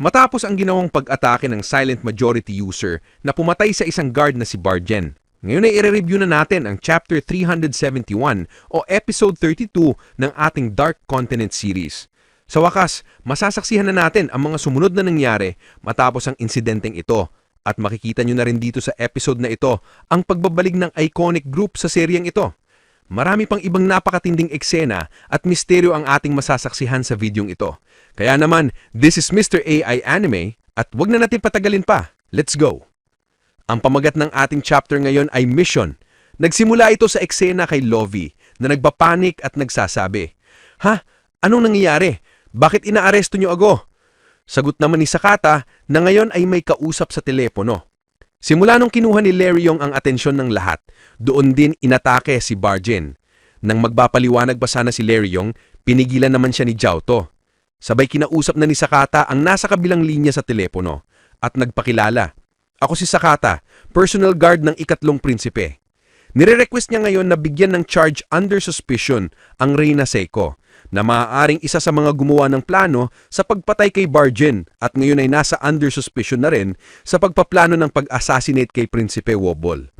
Matapos ang ginawang pag-atake ng silent majority user na pumatay sa isang guard na si Bargen. Ngayon ay i-review na natin ang Chapter 371 o Episode 32 ng ating Dark Continent series. Sa wakas, masasaksihan na natin ang mga sumunod na nangyari matapos ang insidenteng ito. At makikita nyo na rin dito sa episode na ito ang pagbabalik ng iconic group sa seryeng ito. Marami pang ibang napakatinding eksena at misteryo ang ating masasaksihan sa videong ito. Kaya naman, this is Mr. AI Anime at wag na natin patagalin pa. Let's go! Ang pamagat ng ating chapter ngayon ay Mission. Nagsimula ito sa eksena kay Lovie na nagpapanik at nagsasabi, Ha? Anong nangyayari? Bakit inaaresto niyo ako? Sagot naman ni Sakata na ngayon ay may kausap sa telepono. Simula nung kinuha ni Larry Yong ang atensyon ng lahat, doon din inatake si Barjin. Nang magpapaliwanag pa sana si Larry Yong, pinigilan naman siya ni Jiao Sabay kinausap na ni Sakata ang nasa kabilang linya sa telepono at nagpakilala. Ako si Sakata, personal guard ng ikatlong prinsipe. Nire-request niya ngayon na bigyan ng charge under suspicion ang Reyna Seiko na maaaring isa sa mga gumawa ng plano sa pagpatay kay Bargen at ngayon ay nasa under suspicion na rin sa pagpaplano ng pag-assassinate kay Prinsipe Wobol.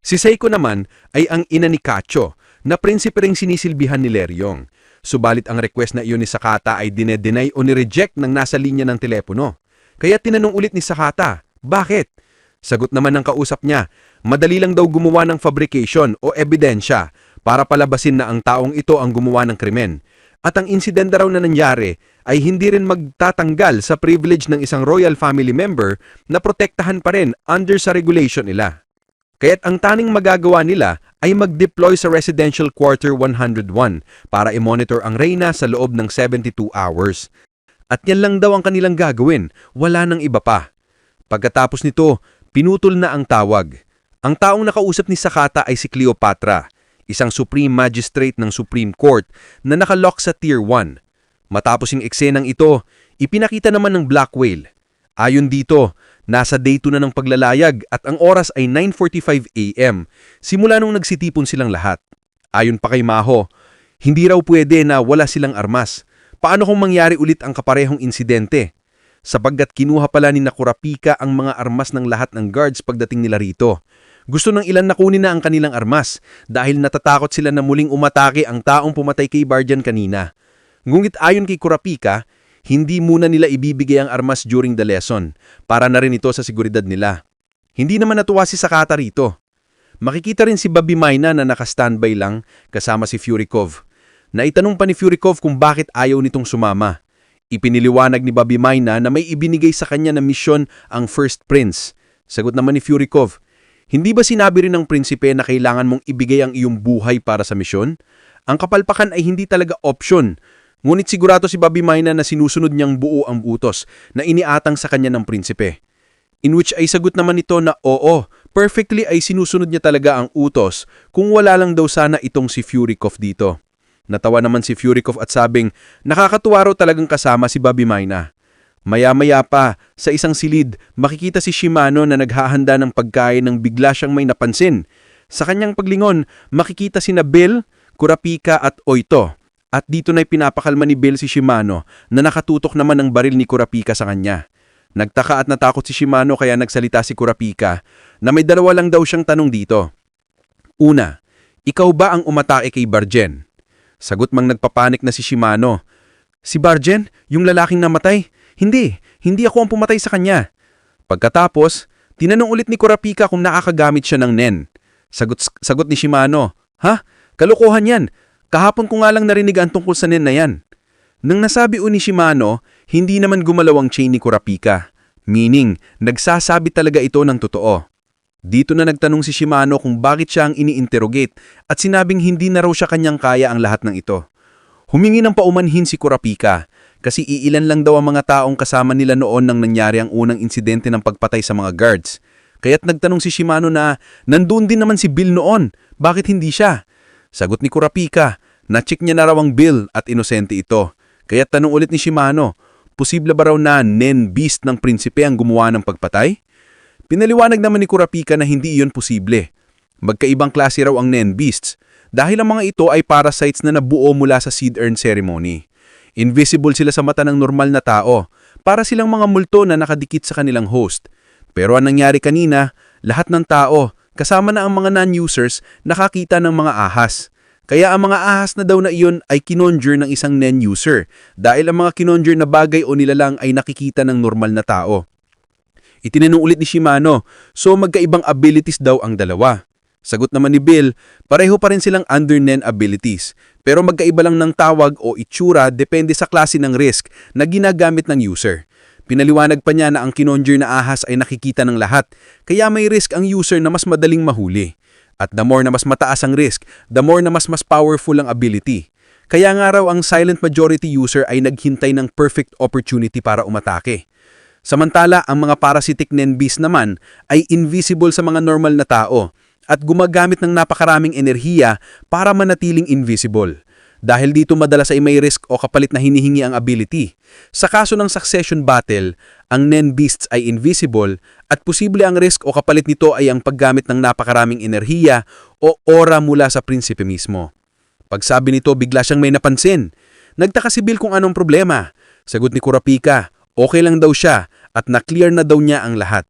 Si Seiko naman ay ang ina ni Kacho na prinsipe ring sinisilbihan ni Leryong. Subalit ang request na iyon ni Sakata ay dinedenay o nireject ng nasa linya ng telepono. Kaya tinanong ulit ni Sakata, bakit? Sagot naman ng kausap niya, madali lang daw gumawa ng fabrication o ebidensya para palabasin na ang taong ito ang gumawa ng krimen. At ang insidente raw na nangyari ay hindi rin magtatanggal sa privilege ng isang royal family member na protektahan pa rin under sa regulation nila. Kaya't ang taning magagawa nila ay mag-deploy sa Residential Quarter 101 para i-monitor ang reyna sa loob ng 72 hours. At yan lang daw ang kanilang gagawin, wala nang iba pa. Pagkatapos nito, pinutol na ang tawag. Ang taong nakausap ni Sakata ay si Cleopatra, isang Supreme Magistrate ng Supreme Court na nakalock sa Tier 1. Matapos yung eksenang ito, ipinakita naman ng Black Whale. Ayon dito, nasa day 2 na ng paglalayag at ang oras ay 9.45 a.m. simula nung nagsitipon silang lahat. Ayon pa kay Maho, hindi raw pwede na wala silang armas. Paano kung mangyari ulit ang kaparehong insidente? Sapagkat kinuha pala ni Nakurapika ang mga armas ng lahat ng guards pagdating nila rito. Gusto ng ilan na kunin na ang kanilang armas dahil natatakot sila na muling umatake ang taong pumatay kay Barjan kanina. Ngunit ayon kay Kurapika, hindi muna nila ibibigay ang armas during the lesson para na rin ito sa seguridad nila. Hindi naman natuwa si Sakata rito. Makikita rin si Babi Mayna na naka-standby lang kasama si Furikov. Naitanong pa ni Furikov kung bakit ayaw nitong sumama. Ipiniliwanag ni Babi Mayna na may ibinigay sa kanya na misyon ang First Prince. Sagot naman ni Furikov, hindi ba sinabi rin ng prinsipe na kailangan mong ibigay ang iyong buhay para sa misyon? Ang kapalpakan ay hindi talaga option. Ngunit sigurado si Babi Mayna na sinusunod niyang buo ang utos na iniatang sa kanya ng prinsipe. In which ay sagot naman nito na oo, perfectly ay sinusunod niya talaga ang utos kung wala lang daw sana itong si Furikov dito. Natawa naman si Furikov at sabing, nakakatuwa raw talagang kasama si Bobby Mayna. Maya-maya pa, sa isang silid, makikita si Shimano na naghahanda ng pagkain nang bigla siyang may napansin. Sa kanyang paglingon, makikita si Bill, Kurapika at Oito. At dito na'y pinapakalma ni Bill si Shimano na nakatutok naman ang baril ni Kurapika sa kanya. Nagtaka at natakot si Shimano kaya nagsalita si Kurapika na may dalawa lang daw siyang tanong dito. Una, ikaw ba ang umatake kay Barjen? Sagot mang nagpapanik na si Shimano. Si Barjen, yung lalaking namatay? Hindi, hindi ako ang pumatay sa kanya. Pagkatapos, tinanong ulit ni Kurapika kung nakakagamit siya ng NEN. Sagot, sagot ni Shimano, Ha? Kalokohan yan. Kahapon ko nga lang narinig ang tungkol sa NEN na yan. Nang nasabi ni Shimano, hindi naman gumalaw ang chain ni Kurapika. Meaning, nagsasabi talaga ito ng totoo. Dito na nagtanong si Shimano kung bakit siya ang ini-interrogate at sinabing hindi na raw siya kanyang kaya ang lahat ng ito. Humingi ng paumanhin si Kurapika kasi iilan lang daw ang mga taong kasama nila noon nang nangyari ang unang insidente ng pagpatay sa mga guards. Kaya't nagtanong si Shimano na nandun din naman si Bill noon, bakit hindi siya? Sagot ni Kurapika, na-check niya na raw ang Bill at inosente ito. Kaya't tanong ulit ni Shimano, posible ba raw na Nen Beast ng prinsipe ang gumawa ng pagpatay? Pinaliwanag naman ni Kurapika na hindi iyon posible. Magkaibang klase raw ang Nen Beasts dahil ang mga ito ay parasites na nabuo mula sa seed urn ceremony. Invisible sila sa mata ng normal na tao, para silang mga multo na nakadikit sa kanilang host. Pero ang nangyari kanina, lahat ng tao, kasama na ang mga non-users, nakakita ng mga ahas. Kaya ang mga ahas na daw na iyon ay kinonjure ng isang non-user dahil ang mga kinonjure na bagay o nilalang ay nakikita ng normal na tao. Itinanong ulit ni Shimano, so magkaibang abilities daw ang dalawa. Sagot naman ni Bill, pareho pa rin silang under nen abilities, pero magkaiba lang ng tawag o itsura depende sa klase ng risk na ginagamit ng user. Pinaliwanag pa niya na ang kinonjure na ahas ay nakikita ng lahat, kaya may risk ang user na mas madaling mahuli. At the more na mas mataas ang risk, the more na mas mas powerful ang ability. Kaya nga raw ang silent majority user ay naghintay ng perfect opportunity para umatake. Samantala, ang mga parasitic nenbis naman ay invisible sa mga normal na tao at gumagamit ng napakaraming enerhiya para manatiling invisible. Dahil dito madalas ay may risk o kapalit na hinihingi ang ability. Sa kaso ng succession battle, ang Nen Beasts ay invisible at posible ang risk o kapalit nito ay ang paggamit ng napakaraming enerhiya o aura mula sa prinsipe mismo. Pagsabi nito, bigla siyang may napansin. Nagtaka si Bill kung anong problema. Sagot ni Kurapika, okay lang daw siya at na-clear na daw niya ang lahat.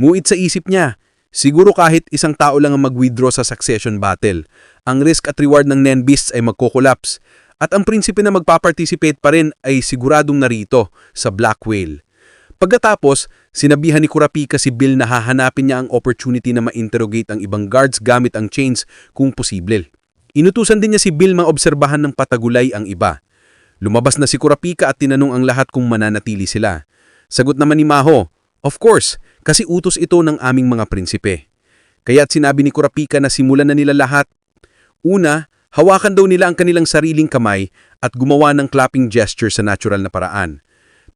Muit sa isip niya, siguro kahit isang tao lang ang mag-withdraw sa succession battle, ang risk at reward ng Nen Beasts ay magko-collapse at ang prinsipe na magpa-participate pa rin ay siguradong narito sa Black Whale. Pagkatapos, sinabihan ni Kurapika si Bill na hahanapin niya ang opportunity na ma-interrogate ang ibang guards gamit ang chains kung posible. Inutusan din niya si Bill maobserbahan ng patagulay ang iba. Lumabas na si Kurapika at tinanong ang lahat kung mananatili sila. Sagot naman ni Maho, Of course, kasi utos ito ng aming mga prinsipe. Kaya't sinabi ni Kurapika na simulan na nila lahat. Una, hawakan daw nila ang kanilang sariling kamay at gumawa ng clapping gesture sa natural na paraan.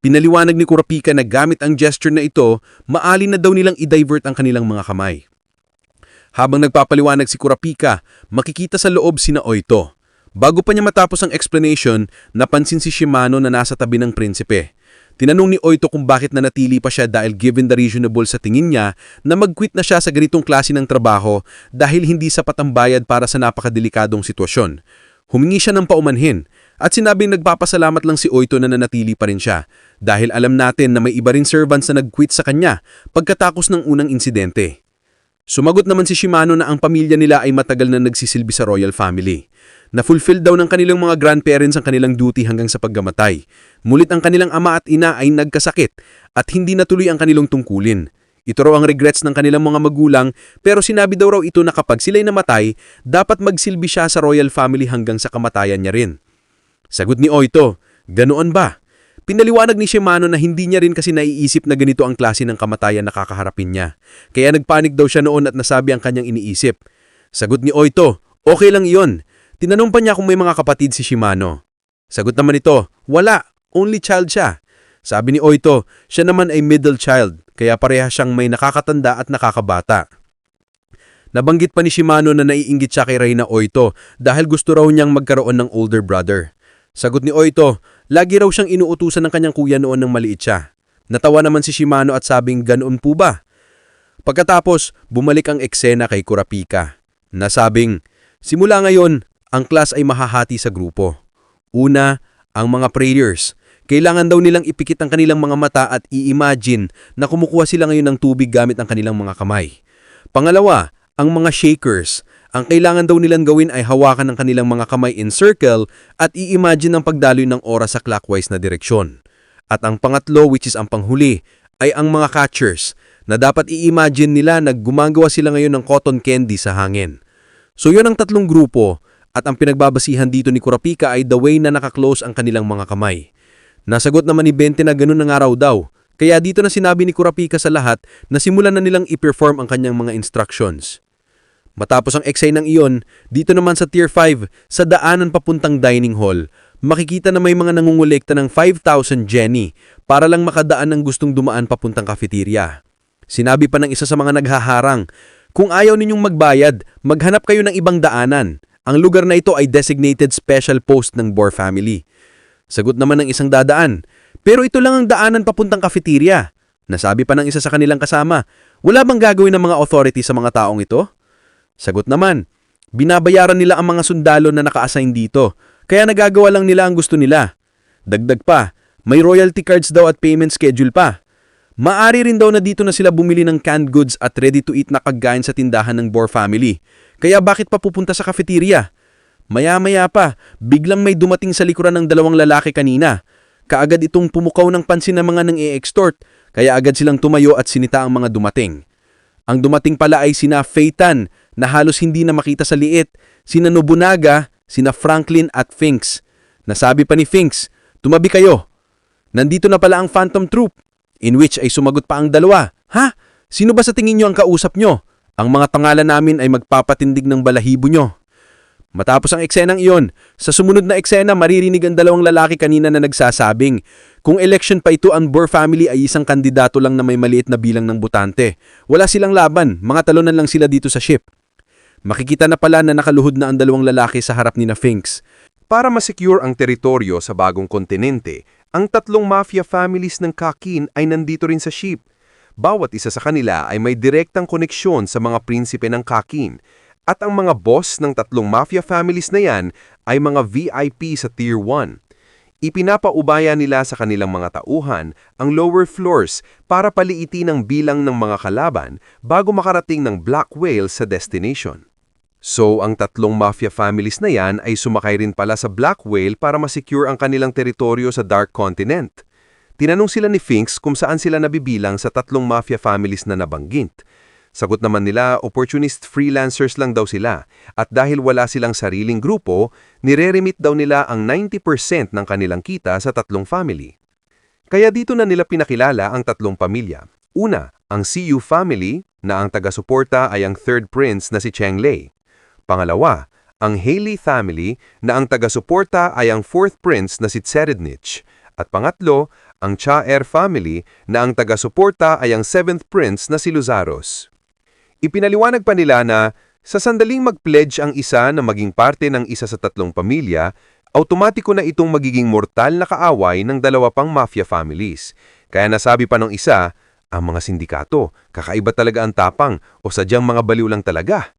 Pinaliwanag ni Kurapika na gamit ang gesture na ito, maali na daw nilang i-divert ang kanilang mga kamay. Habang nagpapaliwanag si Kurapika, makikita sa loob sina Oito. Bago pa niya matapos ang explanation, napansin si Shimano na nasa tabi ng prinsipe. Tinanong ni Oito kung bakit nanatili pa siya dahil given the reasonable sa tingin niya na mag-quit na siya sa ganitong klase ng trabaho dahil hindi sapat ang bayad para sa napakadelikadong sitwasyon. Humingi siya ng paumanhin at sinabing nagpapasalamat lang si Oito na nanatili pa rin siya dahil alam natin na may iba rin servants na nag-quit sa kanya pagkatapos ng unang insidente. Sumagot naman si Shimano na ang pamilya nila ay matagal na nagsisilbi sa royal family. Na-fulfill daw ng kanilang mga grandparents ang kanilang duty hanggang sa paggamatay. Mulit ang kanilang ama at ina ay nagkasakit at hindi natuloy ang kanilang tungkulin. Ito raw ang regrets ng kanilang mga magulang pero sinabi daw raw ito na kapag sila'y namatay, dapat magsilbi siya sa royal family hanggang sa kamatayan niya rin. Sagot ni Oito, ganoon ba? Pinaliwanag ni Shimano na hindi niya rin kasi naiisip na ganito ang klase ng kamatayan na kakaharapin niya. Kaya nagpanik daw siya noon at nasabi ang kanyang iniisip. Sagot ni Oito, okay lang iyon. Tinanong pa niya kung may mga kapatid si Shimano. Sagot naman ito, wala, only child siya. Sabi ni Oito, siya naman ay middle child, kaya pareha siyang may nakakatanda at nakakabata. Nabanggit pa ni Shimano na naiinggit siya kay Reyna Oito dahil gusto raw niyang magkaroon ng older brother. Sagot ni Oito, lagi raw siyang inuutusan ng kanyang kuya noon nang maliit siya. Natawa naman si Shimano at sabing ganoon po ba? Pagkatapos, bumalik ang eksena kay Kurapika. Nasabing, simula ngayon, ang class ay mahahati sa grupo. Una, ang mga prayers. Kailangan daw nilang ipikit ang kanilang mga mata at i-imagine na kumukuha sila ngayon ng tubig gamit ang kanilang mga kamay. Pangalawa, ang mga shakers. Ang kailangan daw nilang gawin ay hawakan ng kanilang mga kamay in circle at i-imagine ang pagdaloy ng oras sa clockwise na direksyon. At ang pangatlo, which is ang panghuli, ay ang mga catchers na dapat i-imagine nila na gumagawa sila ngayon ng cotton candy sa hangin. So yun ang tatlong grupo at ang pinagbabasihan dito ni Kurapika ay the way na nakaklose ang kanilang mga kamay. Nasagot naman ni Bente na ganun na nga raw daw. Kaya dito na sinabi ni Kurapika sa lahat na simulan na nilang i-perform ang kanyang mga instructions. Matapos ang eksay ng iyon, dito naman sa Tier 5, sa daanan papuntang dining hall, makikita na may mga nangungulekta ng 5,000 Jenny para lang makadaan ng gustong dumaan papuntang cafeteria. Sinabi pa ng isa sa mga naghaharang, kung ayaw ninyong magbayad, maghanap kayo ng ibang daanan. Ang lugar na ito ay designated special post ng Boer family. Sagot naman ng isang dadaan, pero ito lang ang daanan papuntang cafeteria. Nasabi pa ng isa sa kanilang kasama, wala bang gagawin ng mga authority sa mga taong ito? Sagot naman, binabayaran nila ang mga sundalo na naka-assign dito, kaya nagagawa lang nila ang gusto nila. Dagdag pa, May royalty cards daw at payment schedule pa. Maari rin daw na dito na sila bumili ng canned goods at ready-to-eat na kagkain sa tindahan ng Bohr family. Kaya bakit pa pupunta sa cafeteria? Maya-maya pa, biglang may dumating sa likuran ng dalawang lalaki kanina. Kaagad itong pumukaw ng pansin ng mga nang e-extort, kaya agad silang tumayo at sinita ang mga dumating. Ang dumating pala ay sina Feitan, na halos hindi na makita sa liit, sina Nobunaga, sina Franklin at Finks. Nasabi pa ni Finks, tumabi kayo. Nandito na pala ang Phantom Troop, in which ay sumagot pa ang dalawa. Ha? Sino ba sa tingin nyo ang kausap nyo? Ang mga pangalan namin ay magpapatindig ng balahibo nyo. Matapos ang eksenang iyon, sa sumunod na eksena maririnig ang dalawang lalaki kanina na nagsasabing, kung election pa ito ang Bohr family ay isang kandidato lang na may maliit na bilang ng butante. Wala silang laban, mga talunan lang sila dito sa ship. Makikita na pala na nakaluhod na ang dalawang lalaki sa harap ni na Finks. Para masecure ang teritoryo sa bagong kontinente, ang tatlong mafia families ng Kakin ay nandito rin sa ship. Bawat isa sa kanila ay may direktang koneksyon sa mga prinsipe ng Kakin, at ang mga boss ng tatlong mafia families na yan ay mga VIP sa Tier 1. Ipinapaubaya nila sa kanilang mga tauhan ang lower floors para paliitin ang bilang ng mga kalaban bago makarating ng Black Whale sa destination. So, ang tatlong mafia families na yan ay sumakay rin pala sa Black Whale para masecure ang kanilang teritoryo sa Dark Continent. Tinanong sila ni Finks kung saan sila nabibilang sa tatlong mafia families na nabanggit. Sagot naman nila, opportunist freelancers lang daw sila at dahil wala silang sariling grupo, nire-remit daw nila ang 90% ng kanilang kita sa tatlong family. Kaya dito na nila pinakilala ang tatlong pamilya. Una, ang CU family na ang taga-suporta ay ang third prince na si Cheng Lei. Pangalawa, ang Haley family na ang taga-suporta ay ang fourth prince na si Tserednich. At pangatlo, ang Cha-Er family na ang taga-suporta ay ang seventh prince na si Luzaros. Ipinaliwanag pa nila na sa sandaling mag-pledge ang isa na maging parte ng isa sa tatlong pamilya, automatiko na itong magiging mortal na kaaway ng dalawa pang mafia families. Kaya nasabi pa ng isa, ang mga sindikato, kakaiba talaga ang tapang o sadyang mga baliw lang talaga.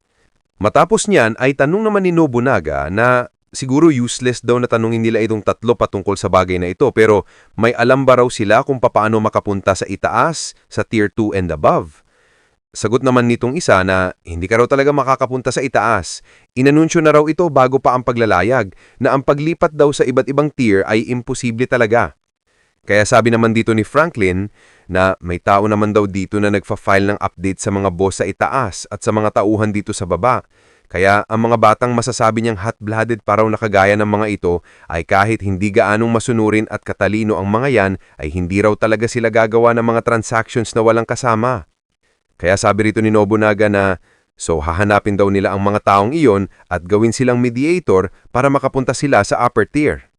Matapos niyan ay tanong naman ni Nobunaga na siguro useless daw na tanungin nila itong tatlo patungkol sa bagay na ito pero may alam ba raw sila kung papaano makapunta sa itaas, sa tier 2 and above. Sagot naman nitong isa na hindi ka raw talaga makakapunta sa itaas. Inanunsyo na raw ito bago pa ang paglalayag na ang paglipat daw sa iba't ibang tier ay imposible talaga. Kaya sabi naman dito ni Franklin na may tao naman daw dito na nagfa-file ng update sa mga boss sa itaas at sa mga tauhan dito sa baba. Kaya ang mga batang masasabi niyang hot-blooded pa raw nakagaya ng mga ito ay kahit hindi gaanong masunurin at katalino ang mga yan ay hindi raw talaga sila gagawa ng mga transactions na walang kasama. Kaya sabi rito ni Nobunaga na, so hahanapin daw nila ang mga taong iyon at gawin silang mediator para makapunta sila sa upper tier.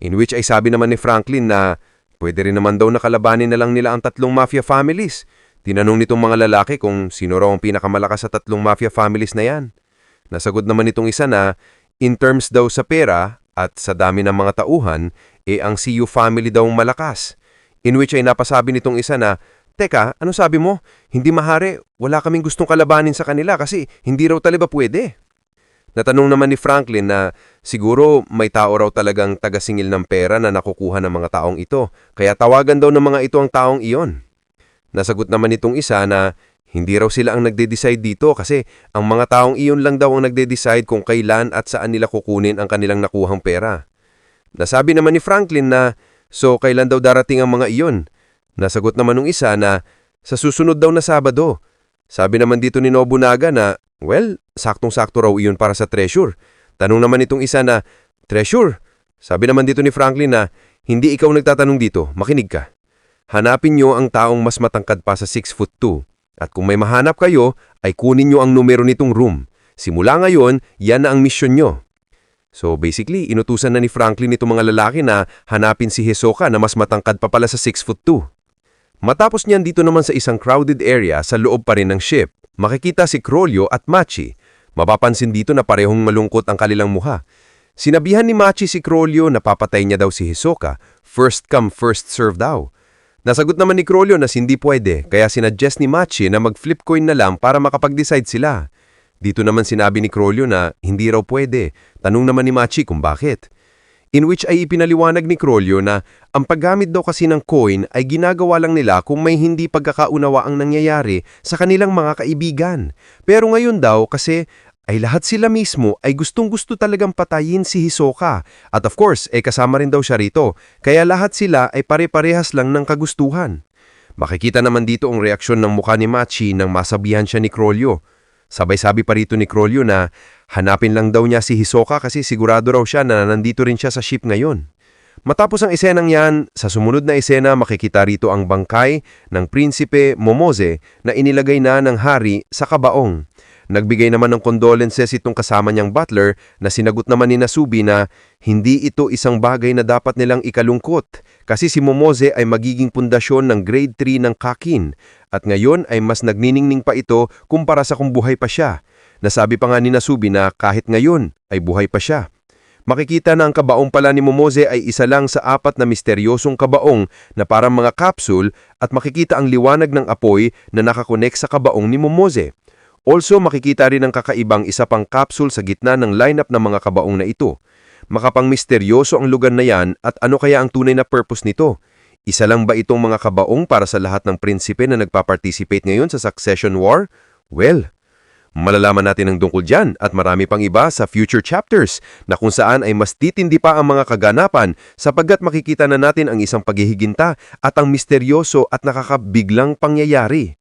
In which ay sabi naman ni Franklin na pwede rin naman daw nakalabanin na lang nila ang tatlong mafia families. Tinanong nitong mga lalaki kung sino raw ang pinakamalakas sa tatlong mafia families na yan. Nasagot naman nitong isa na, in terms daw sa pera at sa dami ng mga tauhan, e ang CU family daw malakas. In which ay napasabi nitong isa na, Teka, ano sabi mo? Hindi mahari, wala kaming gustong kalabanin sa kanila kasi hindi raw talaga pwede. Natanong naman ni Franklin na siguro may tao raw talagang tagasingil ng pera na nakukuha ng mga taong ito, kaya tawagan daw ng mga ito ang taong iyon. Nasagot naman itong isa na hindi raw sila ang nagde-decide dito kasi ang mga taong iyon lang daw ang nagde-decide kung kailan at saan nila kukunin ang kanilang nakuhang pera. Nasabi naman ni Franklin na so kailan daw darating ang mga iyon Nasagot naman ng isa na sa susunod daw na Sabado. Sabi naman dito ni Nobunaga na, well, saktong-sakto raw iyon para sa treasure. Tanong naman itong isa na, treasure? Sabi naman dito ni Franklin na, hindi ikaw nagtatanong dito, makinig ka. Hanapin nyo ang taong mas matangkad pa sa 6 foot 2. At kung may mahanap kayo, ay kunin nyo ang numero nitong room. Simula ngayon, yan na ang mission nyo. So basically, inutusan na ni Franklin itong mga lalaki na hanapin si Hisoka na mas matangkad pa pala sa 6 foot 2. Matapos niyan dito naman sa isang crowded area sa loob pa rin ng ship, makikita si Crolio at Machi. Mapapansin dito na parehong malungkot ang kanilang muha. Sinabihan ni Machi si Crolio na papatay niya daw si Hisoka, first come first serve daw. Nasagot naman ni Crolio na hindi pwede, kaya sinadjust ni Machi na mag-flip coin na lang para makapag-decide sila. Dito naman sinabi ni Crolio na hindi raw pwede. Tanong naman ni Machi kung bakit. In which ay ipinaliwanag ni Crolio na ang paggamit daw kasi ng coin ay ginagawa lang nila kung may hindi pagkakaunawa ang nangyayari sa kanilang mga kaibigan. Pero ngayon daw kasi ay lahat sila mismo ay gustong-gusto talagang patayin si Hisoka. At of course, eh kasama rin daw siya rito. Kaya lahat sila ay pare-parehas lang ng kagustuhan. Makikita naman dito ang reaksyon ng mukha ni Machi nang masabihan siya ni Crolio. Sabay-sabi pa rito ni Crolio na hanapin lang daw niya si Hisoka kasi sigurado raw siya na nandito rin siya sa ship ngayon. Matapos ang esenang yan, sa sumunod na esena makikita rito ang bangkay ng prinsipe Momoze na inilagay na ng hari sa kabaong. Nagbigay naman ng condolences itong kasama niyang butler na sinagot naman ni Nasubi na hindi ito isang bagay na dapat nilang ikalungkot kasi si Momoze ay magiging pundasyon ng grade 3 ng Kakin at ngayon ay mas nagniningning pa ito kumpara sa kung buhay pa siya. Nasabi pa nga ni Nasubi na kahit ngayon ay buhay pa siya. Makikita na ang kabaong pala ni Momoze ay isa lang sa apat na misteryosong kabaong na parang mga capsule at makikita ang liwanag ng apoy na nakakonek sa kabaong ni Momoze. Also makikita rin ang kakaibang isa pang capsule sa gitna ng lineup ng mga kabaong na ito. Makapang misteryoso ang lugar na yan at ano kaya ang tunay na purpose nito? Isa lang ba itong mga kabaong para sa lahat ng prinsipe na nagpa-participate ngayon sa Succession War? Well, malalaman natin ang tungkol dyan at marami pang iba sa future chapters na kung saan ay mas titindi pa ang mga kaganapan sapagkat makikita na natin ang isang paghihiginta at ang misteryoso at nakakabiglang pangyayari.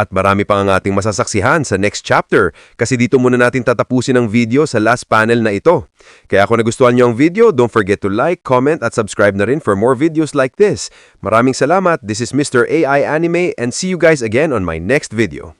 At marami pa ang ating masasaksihan sa next chapter kasi dito muna natin tatapusin ang video sa last panel na ito. Kaya kung nagustuhan niyo ang video, don't forget to like, comment at subscribe na rin for more videos like this. Maraming salamat. This is Mr. AI Anime and see you guys again on my next video.